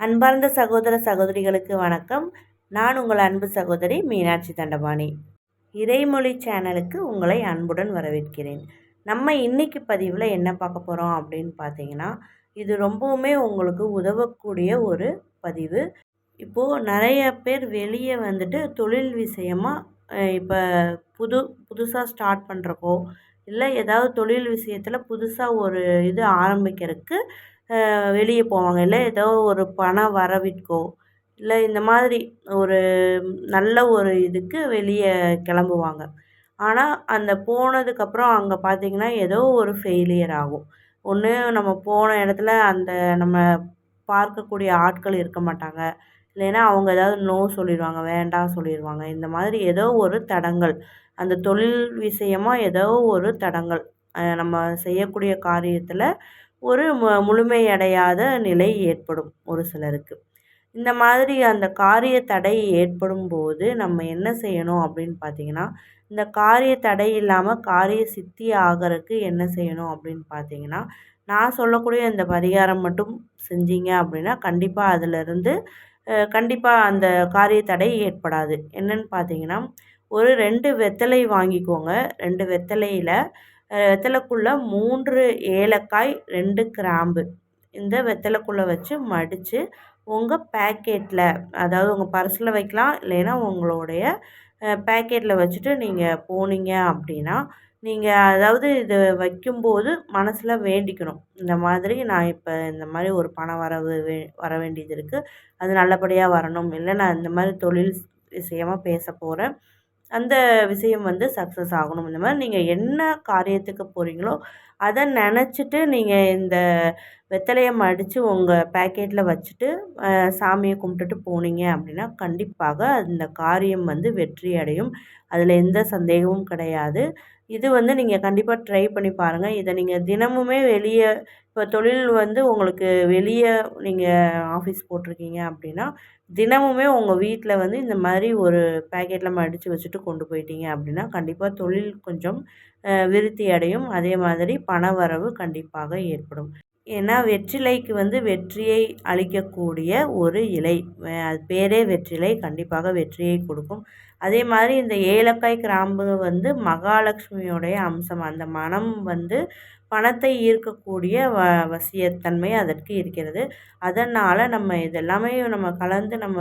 அன்பார்ந்த சகோதர சகோதரிகளுக்கு வணக்கம். நான் உங்கள் அன்பு சகோதரி மீனாட்சி தண்டபாணி. இறைமொழி சேனலுக்கு உங்களை அன்புடன் வரவேற்கிறேன். நம்ம இன்னைக்கு பதிவில் என்ன பார்க்க போகிறோம் அப்படின்னு பார்த்தீங்கன்னா இது ரொம்பவுமே உங்களுக்கு உதவக்கூடிய ஒரு பதிவு. இப்போது நிறைய பேர் வெளியே வந்துட்டு தொழில் விஷயமாக இப்போ புது புதுசாக ஸ்டார்ட் பண்ணுறப்போ இல்லை ஏதாவது தொழில் விஷயத்தில் புதுசாக ஒரு இது ஆரம்பிக்கிறதுக்கு வெளியே போவாங்க. இல்லை ஏதோ ஒரு பண வரவிற்கோ இல்லை இந்த மாதிரி ஒரு நல்ல ஒரு இதுக்கு வெளியே கிளம்புவாங்க. ஆனால் அந்த போனதுக்கப்புறம் அங்கே பார்த்திங்கன்னா ஏதோ ஒரு ஃபெயிலியர் ஆகும். ஒன்று நம்ம போன இடத்துல அந்த நம்ம பார்க்கக்கூடிய ஆட்கள் இருக்க மாட்டாங்க. இல்லைன்னா அவங்க ஏதாவது நோ சொல்லிடுவாங்க வேண்டாம் சொல்லிடுவாங்க. இந்த மாதிரி ஏதோ ஒரு தடங்கள். அந்த தொழில் விஷயமாக ஏதோ ஒரு தடங்கள். நம்ம செய்யக்கூடிய காரியத்தில் ஒரு மு முழுமையடையாத நிலை ஏற்படும் ஒரு சிலருக்கு. இந்த மாதிரி அந்த காரிய தடை ஏற்படும் போது நம்ம என்ன செய்யணும் அப்படின்னு பார்த்தீங்கன்னா இந்த காரிய தடை இல்லாமல் காரிய சித்தி ஆகிறதுக்கு என்ன செய்யணும் அப்படின்னு பார்த்தீங்கன்னா நான் சொல்லக்கூடிய இந்த பரிகாரம் மட்டும் செஞ்சீங்க அப்படின்னா கண்டிப்பாக அதிலிருந்து கண்டிப்பாக அந்த காரிய தடை ஏற்படாது. என்னன்னு பார்த்தீங்கன்னா ஒரு ரெண்டு வெத்தலை வாங்கிக்கோங்க. ரெண்டு வெத்தலையில் வெத்தலைக்குள்ள மூன்று ஏலக்காய் ரெண்டு கிராம்பு. இந்த வெத்தலைக்குள்ளே வச்சு மடித்து உங்கள் பேக்கெட்டில் அதாவது உங்கள் பர்ஸில் வைக்கலாம் இல்லைன்னா உங்களுடைய பேக்கெட்டில் வச்சுட்டு நீங்கள் போனீங்க அப்படின்னா நீங்கள் அதாவது இது வைக்கும்போது மனசில் வேண்டிக்கணும். இந்த மாதிரி நான் இப்போ இந்த மாதிரி ஒரு பண வரவு வே வர வேண்டியது இருக்குது அது நல்லபடியாக வரணும். இல்லை நான் இந்த மாதிரி தொழில் விஷயமாக பேச போகிறேன் அந்த விஷயம் வந்து சக்ஸஸ் ஆகணும். இந்த மாதிரி நீங்கள் என்ன காரியத்துக்கு போகிறீங்களோ அதை நினச்சிட்டு நீங்கள் இந்த வெத்தலையை மடித்து உங்கள் பேக்கெட்டில் வச்சுட்டு சாமியை கும்பிட்டுட்டு போனீங்க அப்படின்னா கண்டிப்பாக அந்த காரியம் வந்து வெற்றி அடையும் அதில் எந்த சந்தேகமும் கிடையாது. இது வந்து நீங்கள் கண்டிப்பாக ட்ரை பண்ணி பாருங்கள் இதை நீங்கள் தினமுமே வெளியே இப்போ தொழில் வந்து உங்களுக்கு வெளியே நீங்கள் ஆஃபீஸ் போட்டிருக்கீங்க அப்படின்னா தினமுமே உங்கள் வீட்டில் வந்து இந்த மாதிரி ஒரு பேக்கெட்டில் மடித்து வச்சுட்டு கொண்டு போயிட்டீங்க அப்படின்னா கண்டிப்பாக தொழில் கொஞ்சம் விருத்தி அடையும். அதே மாதிரி பண வரவு கண்டிப்பாக ஏற்படும். ஏன்னா வெற்றிலைக்கு வந்து வெற்றியை அளிக்கக்கூடிய ஒரு இலை. அது பேரே வெற்றிலை. கண்டிப்பாக வெற்றியை கொடுக்கும். அதே மாதிரி இந்த ஏலக்காய் கிராம்பு வந்து மகாலட்சுமியோடைய அம்சம். அந்த மனம் வந்து பணத்தை ஈர்க்கக்கூடிய வ வசியத்தன்மை அதற்கு இருக்கிறது. அதனால் நம்ம இதெல்லாமே நம்ம கலந்து நம்ம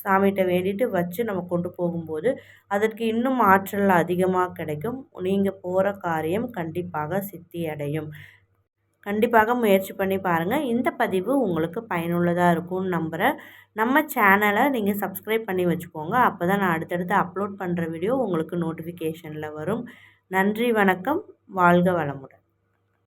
சாமிகிட்ட வேண்டிட்டு வச்சு நம்ம கொண்டு போகும்போது அதற்கு இன்னும் ஆற்றல் அதிகமாக கிடைக்கும். நீங்கள் போகிற காரியம் கண்டிப்பாக சித்தி அடையும் கண்டிப்பாக முயற்சி பண்ணி பாருங்கள் இந்த பதிவு உங்களுக்கு பயனுள்ளதாக இருக்கும்னு நம்புகிறேன் நம்ம சேனலை நீங்கள் சப்ஸ்கிரைப் பண்ணி வச்சுக்கோங்க. அப்போ தான் நான் அடுத்தடுத்து அப்லோட் பண்ணுற வீடியோ உங்களுக்கு நோட்டிஃபிகேஷனில் வரும். நன்றி வணக்கம். வாழ்க வளமுடன்.